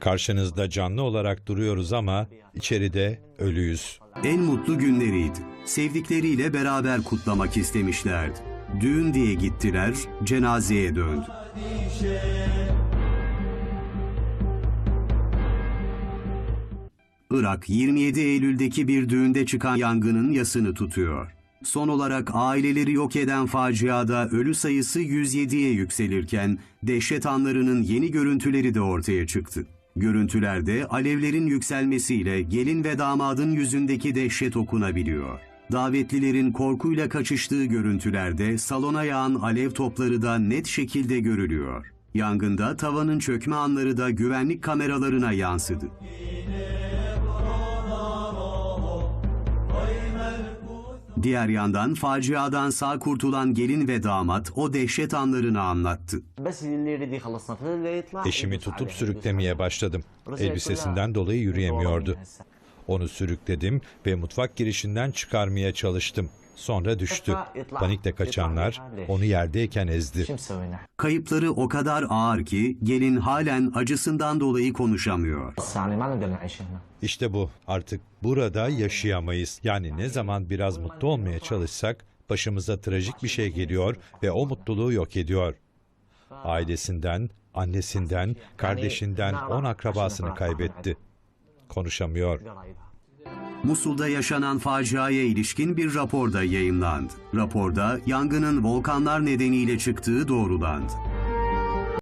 Karşınızda canlı olarak duruyoruz ama içeride ölüyüz. En mutlu günleriydi. Sevdikleriyle beraber kutlamak istemişlerdi. Düğün diye gittiler, cenazeye döndü. Irak 27 Eylül'deki bir düğünde çıkan yangının yasını tutuyor. Son olarak aileleri yok eden faciada ölü sayısı 107'ye yükselirken dehşet anlarının yeni görüntüleri de ortaya çıktı. Görüntülerde alevlerin yükselmesiyle gelin ve damadın yüzündeki dehşet okunabiliyor. Davetlilerin korkuyla kaçıştığı görüntülerde salona yağan alev topları da net şekilde görülüyor. Yangında tavanın çökme anları da güvenlik kameralarına yansıdı. Diğer yandan faciadan sağ kurtulan gelin ve damat o dehşet anlarını anlattı. Eşimi tutup sürüklemeye başladım. Elbisesinden dolayı yürüyemiyordu. Onu sürükledim ve mutfak girişinden çıkarmaya çalıştım. Sonra düştü. Panikle kaçanlar onu yerdeyken ezdi. Kayıpları o kadar ağır ki gelin halen acısından dolayı konuşamıyor. İşte bu. Artık burada yaşayamayız. Yani ne zaman biraz mutlu olmaya çalışsak başımıza trajik bir şey geliyor ve o mutluluğu yok ediyor. Ailesinden, annesinden, kardeşinden on akrabasını kaybetti. Konuşamıyor. Musul'da yaşanan faciaya ilişkin bir rapor da yayımlandı. Raporda yangının volkanlar nedeniyle çıktığı doğrulandı.